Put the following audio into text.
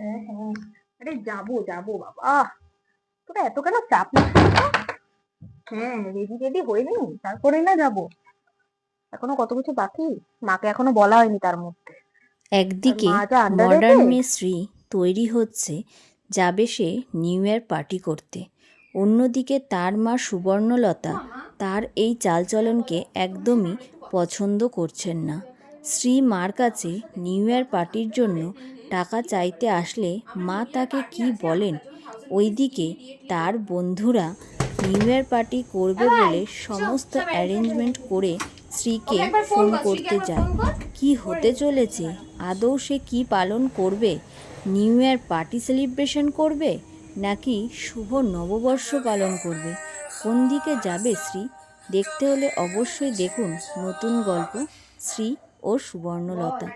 হ্যাঁ হ্যাঁ। আরে যাব যাব বাবা। তোরা এত কেন চাপ? হ্যাঁ রেডি রেডি হয়ে নি তারপরেই না যাব। এখনও কত কিছু বাকি? মাকে এখনও বলা হয়নি তার মধ্যে। একদিকে মডার্ন মিস্ত্রি তৈরি হচ্ছে যাবে সে নিউ ইয়ার পার্টি করতে। অন্যদিকে তার মা সুবর্ণলতা তার এই চালচলনকে একদমই পছন্দ করছেন না। শ্রী মার কাছে নিউ ইয়ার পার্টির জন্য টাকা চাইতে আসলে মা তাকে কি বলেন? ওইদিকে তার বন্ধুরা নিউ ইয়ার পার্টি করবে বলে সমস্ত অ্যারেঞ্জমেন্ট করে শ্রীকে ফোন করতে যায়। কি হতে চলেছে? আদৌ সে কি পালন করবে? নিউ ইয়ার পার্টি সেলিব্রেশন করবে? নাকি শুভ নববর্ষ পালন করবে? কোন দিকে যাবে শ্রী দেখতে হলে অবশ্যই দেখুন নতুন গল্প শ্রী ও সুবর্ণলতা।